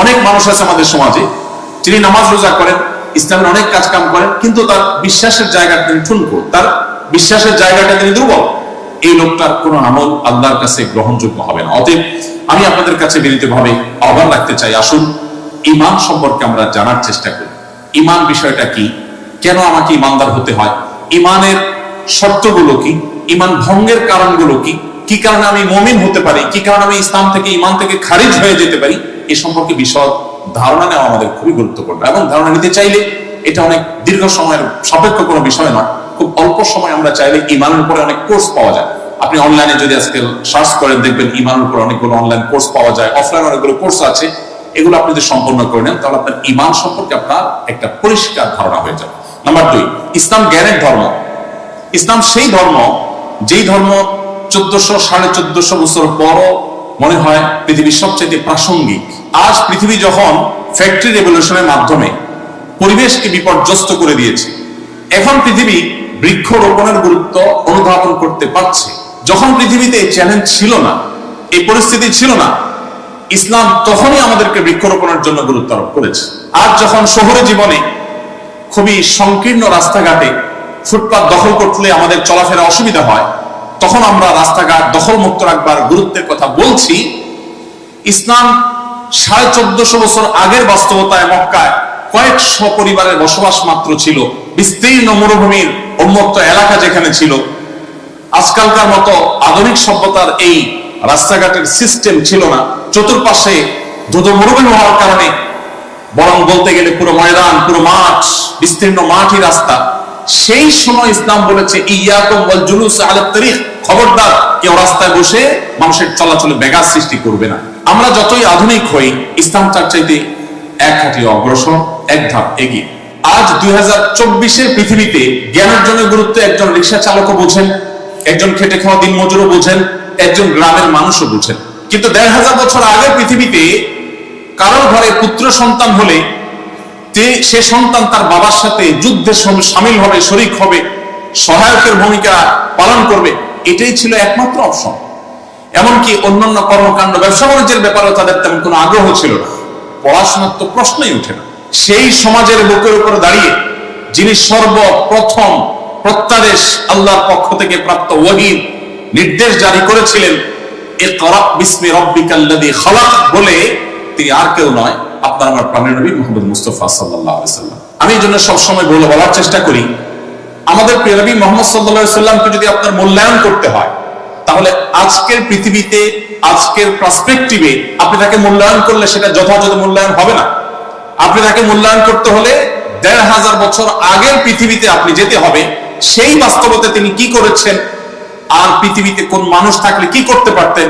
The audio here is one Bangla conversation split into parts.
অনেক মানুষ আছে আমাদের সমাজে যিনি নামাজ রোজা করেন, ইসলামের অনেক কাজ কাম করেন, কিন্তু তার বিশ্বাসের জায়গাটা তিনি ঠুনকো। তার বিশ্বাসের জায়গাটা তিনি দুর্বল। এই লোকটার কোনো আমল আল্লাহর কাছে গ্রহণযোগ্য হবে না। অতএব আমি আপনাদের কাছে বিনীত ভাবে আহ্বান রাখতে চাই, আসুন ইমান সম্পর্কে আমরা জানার চেষ্টা করি। ইমান বিষয়টা কি? কেন আমাকে ইমানদার হতে হয়? ইমানের শর্তগুলো কি? ইমান ভঙ্গের কারণগুলো কি? কি কারণে আমি মমিন হতে পারি? কি কারণে আমি ইসলাম থেকে ইমান থেকে খারিজ হয়ে যেতে পারি? এ সম্পর্কে বিশদ ধারণা নেওয়া আমাদের খুবই গুরুত্বপূর্ণ। এবং ধারণা নিতে চাইলে এটা অনেক দীর্ঘ সময়ের সাপেক্ষ কোনো বিষয় নয়, খুব অল্প সময় আমরা চাইলে ইমানের উপরে অনেক কোর্স পাওয়া যায়। আপনি অনলাইনে যদি আজকে সার্চ করেন, দেখবেন ইমানের উপর অনেকগুলো অনলাইন কোর্স পাওয়া যায়, অফলাইন অনেকগুলো কোর্স আছে। এগুলো আপনি যদি সম্পন্ন করে নেন, তাহলে আপনার ইমান সম্পর্কে আপনার একটা পরিষ্কার ধারণা হয়ে যাবে। নাম্বার দুই, ইসলাম জ্ঞানের ধর্ম। ইসলাম সেই ধর্ম, যেই ধর্ম চোদ্দশো, সাড়ে চোদ্দশো বছর পরও মনে হয় পৃথিবীর সবচেয়ে প্রাসঙ্গিক। আজ পৃথিবী যখন ফ্যাক্টরি রেভলিউশনের মাধ্যমে পরিবেশকে বিপর্যস্ত করে দিয়েছে, এখন পৃথিবী বৃক্ষরোপণের গুরুত্ব অনুধাবন করতে পারছে। যখন পৃথিবীতে এই চ্যালেঞ্জ ছিল না, এই পরিস্থিতি ছিল না, ইসলাম তখনই আমাদেরকে বৃক্ষরোপণের জন্য গুরুত্ব আরোপ করেছে। আজ যখন শহরে জীবনে খুবই সংকীর্ণ রাস্তাঘাটে ফুটপাত দখল করলে আমাদের চলাফেরা অসুবিধা হয় তখন আমরা রাস্তাঘাট দখল মুক্ত রাখবার গুরুত্বের কথা বলছি। ইসলাম সাড়ে চোদ্দশো বছর আগের বাস্তবতায় মক্কায় কয়েকশো পরিবারের বসবাস মাত্র ছিল। বিস্তীর্ণ মরুভূমির উন্মুক্ত এলাকা যেখানে ছিল। আজকালকার মতো আধুনিক সভ্যতার এই রাস্তাঘাটের সিস্টেম ছিল না। চতুর্পাশে দ্রুত মরুভূমি হওয়ার কারণে, বরং বলতে গেলে পুরো ময়দান, পুরো মাঠ, বিস্তীর্ণ মাঠই রাস্তা। সেই সময় ইসলাম বলেছে খবরদার, কেউ রাস্তায় বসে মানুষের চলাচলে ব্যাঘাত সৃষ্টি করবে না। আমরা যতই আধুনিক হই, ইসলাম তার চাইতে এক হাঁটি অগ্রসর, এক ধাপ এগিয়ে। আজ দুই হাজার চব্বিশের পৃথিবীতে জ্ঞান অর্জনের গুরুত্ব একজন রিক্সা চালকও বোঝেন, একজন খেটে খাওয়া দিন মজুরও বোঝেন, একজন গ্রামের মানুষও বুঝেন। কিন্তু দেড় হাজার বছর আগে পৃথিবীতে কারোর ঘরে পুত্র সন্তান হলে যে সে সন্তান তার বাবার সাথে যুদ্ধে সামিল হবে, শরিক হবে, সহায়কের ভূমিকা পালন করবে, এটাই ছিল একমাত্র অপশন। এমনকি অন্যান্য কর্মকাণ্ড, ব্যবসা বাণিজ্যের ব্যাপারে তাদের তেমন কোনো আগ্রহ ছিল না। পড়াশোনার তো প্রশ্নই উঠে না। সেই সমাজের বুকের উপর দাঁড়িয়ে, যিনি সর্বপ্রথম প্রত্যাদেশ আল্লাহর পক্ষ থেকে প্রাপ্ত ওয়াহিদ নির্দেশ জারি করেছিলেন ইকরা বিসমি রব্বিকাল্লাযী খালাক বলে তিনি আর কেউ নয় আপনার আমার প্রাণের নবী মুহাম্মদ মুস্তাফা সাল্লাম। আমি এই জন্য সবসময় বলে বলার চেষ্টা করি, আমাদের প্রিয় নবী মোহাম্মদ সাল্লাল্লাহু সাল্লামকে যদি আপনার মূল্যায়ন করতে হয়, তাহলে আজকের পৃথিবীতে, আজকের পার্সপেক্টিভে আপনি তাকে মূল্যায়ন করলে সেটা যথাযথ মূল্যায়ন হবে না। আপনি তাকে মূল্যায়ন করতে হলে দেড় হাজার বছর আগের পৃথিবীতে আপনি যেতে হবে, সেই বাস্তবতে তিনি কি করেছেন, আর পৃথিবীতে কোন মানুষ থাকলে কি করতে পারতেন,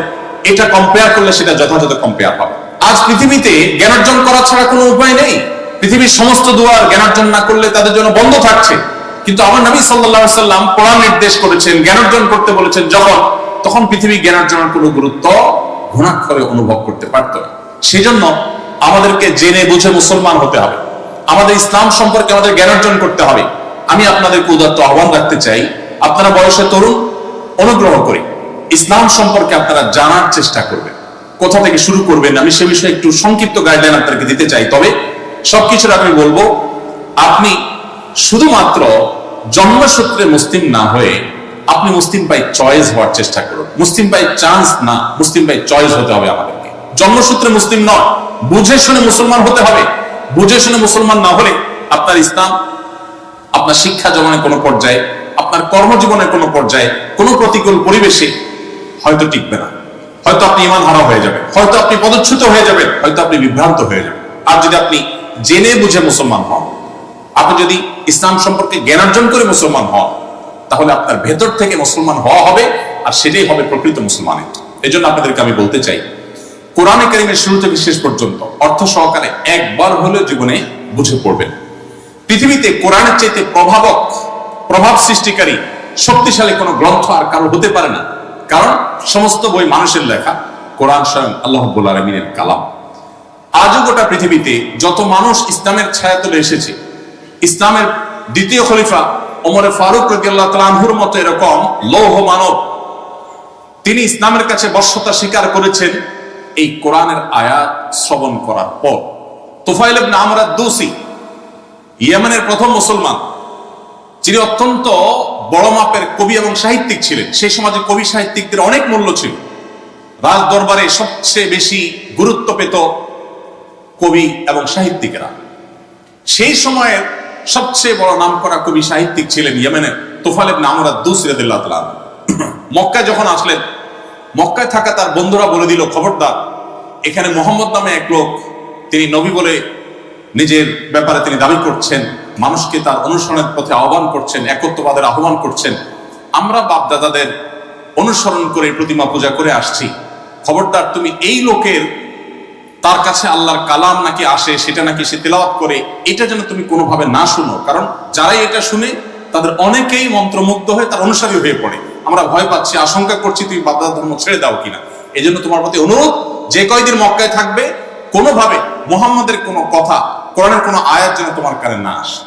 এটা কম্পেয়ার করলে সেটা যথাযথ কম্পেয়ার হবে। আজ পৃথিবীতে জ্ঞানার্জন করা ছাড়া কোনো উপায় নেই। পৃথিবীর সমস্ত দুয়ার জ্ঞানার্জন না করলে তাদের জন্য বন্ধ থাকছে। কিন্তু আমার নবী আলাইহি সাল্লাম কোরআন নির্দেশ করেছেন, জ্ঞানার্জন করতে বলেছেন, যখন? তখন পৃথিবী জ্ঞানার্জনের কোনো গুরুত্ব ঘুণাক্ষরে অনুভব করতে পারত না। সেজন্য আমাদেরকে জেনে বুঝে মুসলমান হতে হবে। আমাদের ইসলাম সম্পর্কে আমাদের জ্ঞান অর্জন করতে হবে। আমি আপনাদেরকে উদাত্ত আহ্বান রাখতে চাই, আপনারা বয়সে তরুণ, অনুগ্রহ করে ইসলাম সম্পর্কে আপনারা জানার চেষ্টা করবেন। কোথা থেকে শুরু করবেন, আমি সে বিষয়ে একটু সংক্ষিপ্ত গাইডলাইন আপনাকে দিতে চাই। তবে সবকিছুর আমি বলব, আপনি শুধুমাত্র জন্মসূত্রে মুসলিম না হয়ে আপনি মুসলিম বাই চয়েস হওয়ার চেষ্টা করুন। মুসলিম বাই চান্স না, মুসলিম বাই চয়েস হতে হবে আমাদেরকে। জন্মসূত্রে মুসলিম নয় বুঝে শুনে মুসলমান হতে হবে। বুঝে শুনে মুসলমান না হলে আপনার ইসলাম, আপনার শিক্ষা জীবনের কোনো পর্যায়ে, আপনার কর্মজীবনের কোনো পর্যায়ে, কোনো প্রতিকূল পরিবেশে হয়তো টিকবে না। হয়তো আপনি ইমান হারা হয়ে যাবেন। হয়তো আপনি পদচ্যুত হয়ে যাবেন, হয়তো আপনি বিভ্রান্ত হয়ে যাবেন। আর যদি আপনি জেনে বুঝে মুসলমান হন, আপনি যদি ইসলাম সম্পর্কে জ্ঞানার্জন করে মুসলমান হন, তাহলে আপনার ভেতর থেকে মুসলমান হওয়া হবে আর সেটাই হবে প্রকৃত মুসলমানের। এই জন্য আপনাদেরকে আমি বলতে চাই, কোরআনে কারিমের শুরু থেকে শেষ পর্যন্ত অর্থ সহকারে একবার হলেও জীবনে বুঝে পড়বেন। পৃথিবীতে কোরআনের চাইতে প্রভাবক, প্রভাব সৃষ্টিকারী, শক্তিশালী কোনো গ্রন্থ আর কারও হতে পারে না। কারণ সমস্ত বই মানুষের লেখা, কোরআন স্বয়ং আল্লাহ আলমিনের কালাম। আজও গোটা পৃথিবীতে যত মানুষ ইসলামের ছায়া তুলে এসেছে, ইসলামের দ্বিতীয় খলিফা ওমরে ফারুক রদিয়াল্লাহ তালানহুর মতো এরকম লৌহ মানব, তিনি ইসলামের কাছে বর্ষতা স্বীকার করেছেন এই কোরআনের আয়াত শ্রবণ করার পর। তোফাইল আমর আদ-দৌসি ইয়েমেনের প্রথম মুসলমান, যিনি অত্যন্ত বড় মাপের কবি এবং সাহিত্যিক ছিলেন। সেই সমাজে কবি সাহিত্যিকদের অনেক মূল্য ছিল। রাজ দরবারে সবচেয়ে বেশি গুরুত্ব পেত কবি এবং সাহিত্যিকেরা। সেই সময়ের সবচেয়ে বড় নামকরা কবি সাহিত্যিক ছিলেন ইয়েমেনের তোফাল ইবনে আমর আদ-দৌসি রাদিয়াল্লাহু তাআলা আনহু। মক্কায় যখন আসলেন, মক্কায় থাকা তার বন্ধুরা বলে দিল, খবরদার, এখানে মোহাম্মদ নামে এক লোক, তিনি নবী বলে নিজের ব্যাপারে তিনি দাবি করছেন। মানুষকে তার অনুসরণের পথে আহ্বান করছেন, একত্ববাদের আহ্বান করছেন। আমরা বাপদাদাদের অনুসরণ করে প্রতিমা পূজা করে আসছি। খবরদার, তুমি এই লোকের তার কাছে আল্লাহর কালাম নাকি আসে, সেটা নাকি সে তেলাওয়াত করে, এটা যেন তুমি কোনোভাবে না শুনো। কারণ যারাই এটা শুনে, তাদের অনেকেই মন্ত্রমুগ্ধ হয়ে তার অনুসারী হয়ে পড়ে। আমরা ভয় পাচ্ছি, আশঙ্কা করছি, তুমি বাপদাদা ধর্ম ছেড়ে দাও কিনা। এই জন্য তোমার প্রতি অনুরোধ, যে কয়দিন মক্কায় থাকবে, কোনোভাবে মোহাম্মদের কোনো কথা কোরআনের কোনো আয়াত যেন তোমার কানে না আসে।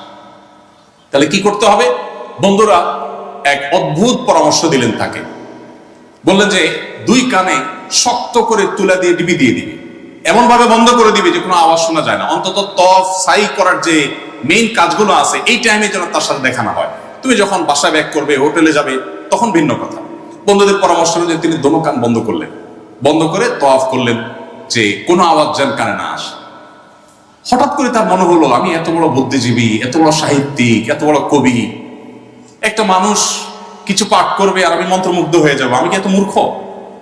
তাহলে কি করতে হবে? বন্ধুরা, এক অদ্ভুত পরামর্শ দিলেন তাকে। বললেন যে, দুই কানে শক্ত করে তুলা দিয়ে ডিবি দিয়ে দিবে। এমন ভাবে বন্ধ করে দিবে যে কোনো আওয়াজ শোনা যায় না। অন্তত তফ, সাই করার যে মেইন কাজগুলো আছে, এই টাইমে যেন তার সাথে দেখা না হয়। তুমি যখন বাসায় ব্যাক করবে, হোটেলে যাবে, তখন ভিন্ন কথা। বন্ধুদের পরামর্শ অনুযায়ী তিনি দোনো কান বন্ধ করলেন। বন্ধ করে তফ করলেন যে, কোনো আওয়াজ যেন কানে না আসে। হঠাৎ করে তার মনে হলো, আমি এত বড় বুদ্ধিজীবী, এত বড় সাহিত্যিক, এত বড় কবি। একটা মানুষ কিছু পাঠ করবে আর আমি মন্ত্রমুগ্ধ হয়ে যাব। আমি কি এত মূর্খ?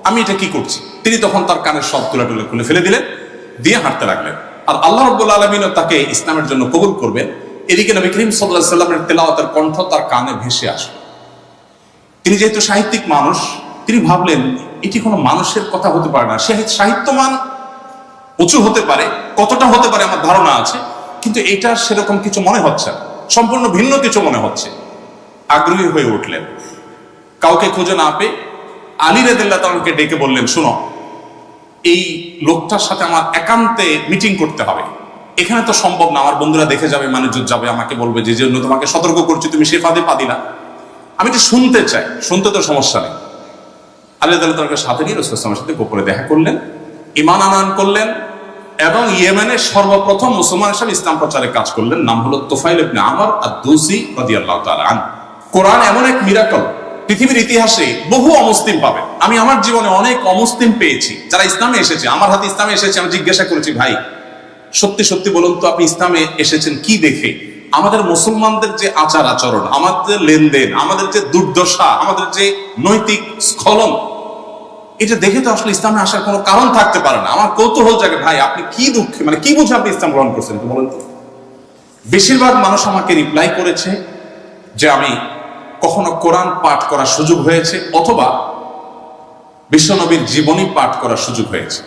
আমি এটা কি করছি? তিনি তখন তার কানের সব তুলে তুলে খুলে ফেলে দিলেন, দিয়ে হাঁটতে লাগলেন। আর আল্লাহ রব্বুল আলমিনও তাকে ইসলামের জন্য কবুল করবেন। এদিকে নবী করিম সাল্লাহ সাল্লামের তেলাওয়াতের কণ্ঠ তার কানে ভেসে আসলো। তিনি যেহেতু সাহিত্যিক মানুষ, তিনি ভাবলেন, এটি কোনো মানুষের কথা হতে পারে না। সে সাহিত্যমান উঁচু হতে পারে, কতটা হতে পারে আমার ধারণা আছে, কিন্তু এটা সেরকম কিছু মনে হচ্ছে না। সম্পূর্ণ ভিন্ন কিছু মনে হচ্ছে। আগ্রহী হয়ে উঠলেন। কাউকে খুঁজে না পেয়ে আলী রেদুল্লাহ তালকে ডেকে বললেন, শুনো, এই লোকটার সাথে আমার একান্তে মিটিং করতে হবে। এখানে তো সম্ভব না, আমার বন্ধুরা দেখে যাবে মানুষ যাবে, আমাকে বলবে যে জন্য তোমাকে সতর্ক করছি, তুমি সে ফাঁদে পা দিলা। আমি তো শুনতে চাই, শুনতে তো সমস্যা নেই। আলী তালকে সাথে নিয়ে রসুলের সাথে গোপরে দেখা করলেন ইমান আনয়ন করলেন এবং ইয়েমেনের সর্বপ্রথম মুসলমান হিসাবে ইসলাম প্রচারে কাজ করলেন, নাম হলো তোফাইল ইবনে আমর আর দুসি রাদিয়াল্লাহু তাআলা আন কোরআন এমন এক মিরাকল পৃথিবীর ইতিহাসে বহু অমুসলিম পাবেন। আমি আমার জীবনে অনেক অমুসলিম পেয়েছি, যারা ইসলামে এসেছে। আমার হাতে ইসলামে এসেছে, আমি জিজ্ঞাসা করেছি, ভাই, সত্যি সত্যি বলুন তো আপনি ইসলামে এসেছেন কি দেখে? আমাদের মুসলমানদের যে আচার আচরণ, আমাদের লেনদেন, আমাদের যে দুর্দশা, আমাদের যে নৈতিক স্খলন এটা দেখে তো আসলে ইসলামে আসার কোনো কারণ থাকতে পারে না। আমার কৌতূহল জাগে, ভাই, আপনি কি দুঃখে মানে কি বুঝে আপনি ইসলাম গ্রহণ করছেন একটু বলেন তো? বেশিরভাগ মানুষ আমাকে রিপ্লাই করেছে যে আমি কখনো কোরআন পাঠ করার সুযোগ হয়েছে অথবা বিশ্বনবীর জীবনী পাঠ করার সুযোগ হয়েছে।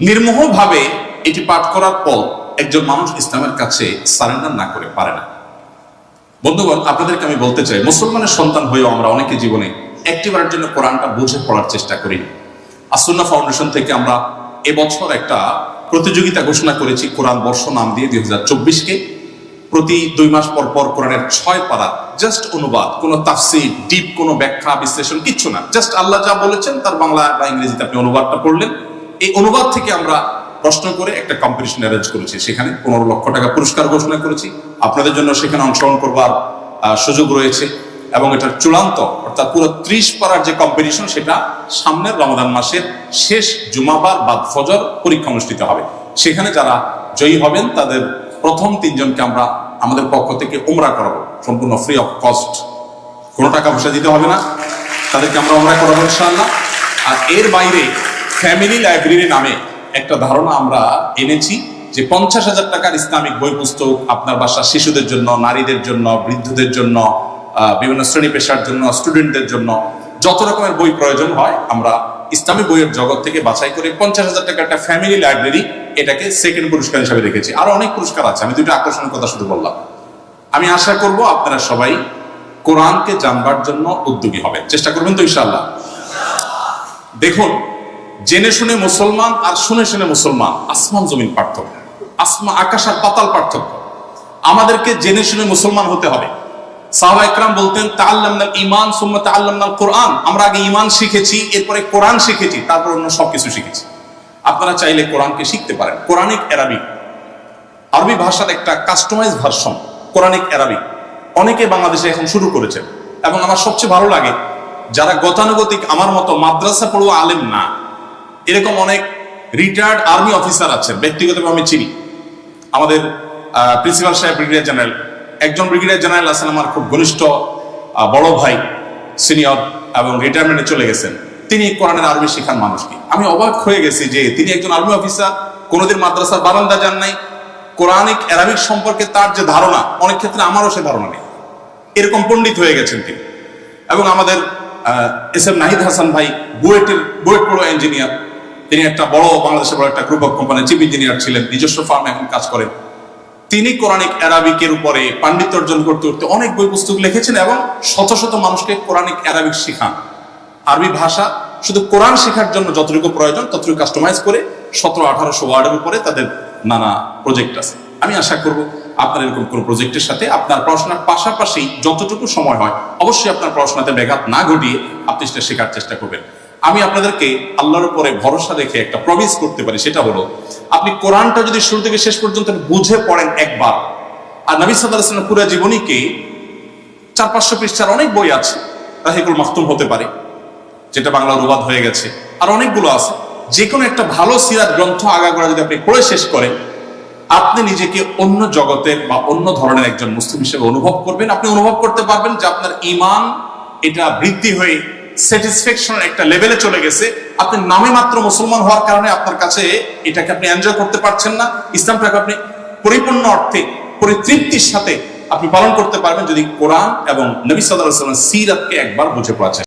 নির্মোহভাবে এটি পাঠ করার পর একজন মানুষ ইসলামের কাছে সারেন্ডার না করে পারে না। বন্ধুগণ, আপনাদেরকে আমি বলতে চাই, মুসলমানের সন্তান হয়েও আমরা অনেকে জীবনে একটিবারের জন্য কোরআনটা বুঝে পড়ার চেষ্টা করি। আসুন্না ফাউন্ডেশন থেকে আমরা এবছর একটা প্রতিযোগিতা ঘোষণা করেছি, কোরআন বর্ষ নাম দিয়ে দুই হাজার চব্বিশকে। প্রতি দুই মাস পর পর কোরআনের ছয় পারা জাস্ট অনুবাদ, কোনো তাফসির ডিপ কোনো ব্যাখ্যা, বিশ্লেষণ, কিচ্ছু না। জাস্ট আল্লাহ যা বলেছেন, তার বাংলা বা ইংরেজিতে আপনি অনুবাদটা পড়লেন। এই অনুবাদ থেকে আমরা প্রশ্ন করে একটা কম্পিটিশন অ্যারেঞ্জ করেছি। সেখানে পনেরো লক্ষ টাকা পুরস্কার ঘোষণা করেছি। আপনাদের জন্য সেখানে অংশগ্রহণ করবার সুযোগ রয়েছে। এবং এটার চূড়ান্ত, অর্থাৎ পুরো ত্রিশ পারার যে কম্পিটিশন সেটা সামনের রমাদান মাসের শেষ জুমাবার বাদ ফজর পরীক্ষা অনুষ্ঠিত হবে। সেখানে যারা জয়ী হবেন, তাদের প্রথম তিনজনকে আমরা আমাদের পক্ষ থেকে উমরা করাবো। সম্পূর্ণ ফ্রি অফ কস্ট কোনো টাকা পয়সা দিতে হবে না। তাদেরকে আমরা উমরা করাবো ইনশাআল্লাহ। আর এর বাইরে ফ্যামিলি লাইব্রেরি নামে একটা ধারণা আমরা এনেছি যে পঞ্চাশ হাজার টাকার ইসলামিক বই পুস্তক আপনার বাসার শিশুদের জন্য, নারীদের জন্য, বৃদ্ধদের জন্য বিভিন্ন শ্রেণি পেশার জন্য স্টুডেন্টদের জন্য যত রকমের বই প্রয়োজন হয়, আমরা ইসলামী বইয়ের জগৎ থেকে বাছাই করে পঞ্চাশ হাজার টাকা একটা ফ্যামিলি লাইব্রেরি এটাকে সেকেন্ড পুরস্কার হিসাবে রেখেছি। আরও অনেক পুরস্কার আছে, আমি দুটো আকর্ষণের কথা শুধু বললাম। আমি আশা করব আপনারা সবাই কোরআনকে জানবার জন্য উদ্যোগী হবেন চেষ্টা করবেন তো ইনশাআল্লাহ। দেখুন, জেনে শুনে মুসলমান আর শুনে শুনে মুসলমান, আসমান জমিন পার্থক্য। আসমা, আকাশ আর পাতাল পার্থক্য। আমাদেরকে জেনে শুনে মুসলমান হতে হবে। সাহাবা বলতেন, তাআল্লামনাল ঈমান সুম্মা তাআল্লামনাল কোরআন। আমরা আগে ঈমান শিখেছি, এরপরে কোরআন শিখেছি, তারপর অন্য সবকিছু শিখেছি। আপনারা চাইলে কোরআনকে শিখতে পারেন। Quranic Arabic. আরবি ভাষার একটা কাস্টমাইজ ভার্সন কোরআনিক অ্যারাবিক। অনেকে বাংলাদেশে এখন শুরু করেছেন। এবং আমার সবচেয়ে ভালো লাগে, যারা গতানুগতিক, আমার মতো মাদ্রাসা পড়ুয়া আলেম না, এরকম অনেক রিটায়ার্ড আর্মি অফিসার আছেন, ব্যক্তিগতভাবে আমি চিনি। আমাদের প্রিন্সিপাল সাহেব ব্রিগেডিয়ার জেনারেল একজন ব্রিগেডিয়ার জেনারেল আছেন আমার খুব ঘনিষ্ঠ বড় ভাই, সিনিয়র এবং রিটায়ারমেন্টে চলে গেছেন। তিনি কোরআনের আরবি শেখান মানুষকে আমি অবাক হয়ে গেছি যে তিনি একজন আর্মি অফিসার, কোনোদিন মাদ্রাসার বারান্দা যান নাই। কোরআনিক, অ্যারাবিক সম্পর্কে তার যে ধারণা, অনেক ক্ষেত্রে আমারও সে ধারণা নেই। এরকম পণ্ডিত হয়ে গেছেন তিনি। এবং আমাদের এস এম নাহিদ হাসান ভাই, বুয়েটের, বুয়েট পড়ুয়া ইঞ্জিনিয়ার তিনি একটা বড়, বাংলাদেশের বড় একটা গ্রুপ অফ কোম্পানির চিফ ইঞ্জিনিয়ার ছিলেন, নিজস্ব ফার্মে এখন কাজ করেন। তিনি কোরআনিক অ্যারাবিকের উপরে পাণ্ডিত্য অর্জন করতে করতে অনেক বই পুস্তক লিখেছেন এবং শত শত মানুষকে কোরআনিক অ্যারাবিক শেখান। আরবি ভাষা শুধু কোরআন শেখার জন্য যতটুকু প্রয়োজন, ততটুকু কাস্টমাইজ করে সতেরো, আঠারোশো ওয়ার্ডের উপরে তাদের নানা প্রজেক্ট আছে। আমি আশা করব আপনার এরকম কোনো প্রজেক্টের সাথে আপনার পড়াশোনার পাশাপাশি যতটুকু সময় হয়, অবশ্যই আপনার পড়াশোনাতে ব্যাঘাত না ঘটিয়ে আপনি সেটা শেখার চেষ্টা করবেন। আমি আপনাদেরকে আল্লাহর উপরে ভরসা রেখে একটা প্রমিস করতে পারি, সেটা হলো, আপনি কোরআনটা যদি শুরু থেকে শেষ পর্যন্ত বুঝে পড়েন একবার। আর নবী সাল্লাম পুরা জীবনীকে চার পাঁচশো পৃষ্ঠার অনেক বই আছে রাহিকুল মাহতুম হতে পারে, যেটা বাংলা অনুবাদ হয়ে গেছে। আর অনেকগুলো আছে। যে কোনো একটা ভালো সিরাত গ্রন্থ আগাগোড়া যদি আপনি পড়ে শেষ করেন, আপনি নিজেকে অন্য জগতের বা অন্য ধরনের একজন মুসলিম হিসেবে অনুভব করবেন। আপনি অনুভব করতে পারবেন যে আপনার ইমান এটা বৃদ্ধি হয়ে স্যাটিসফ্যাকশন একটা লেভেলে চলে গেছে। আপনি নামে মাত্র মুসলমান হওয়ার কারণে আপনার কাছে এটাকে আপনি এনজয় করতে পারছেন না। ইসলামটাকে আপনি পরিপূর্ণ অর্থে পরিতৃপ্তির সাথে আপনি পালন করতে পারবেন যদি কোরআন এবং নবী সাল্লাহ সাল্লাম সিরাতকে একবার বুঝে পাচ্ছেন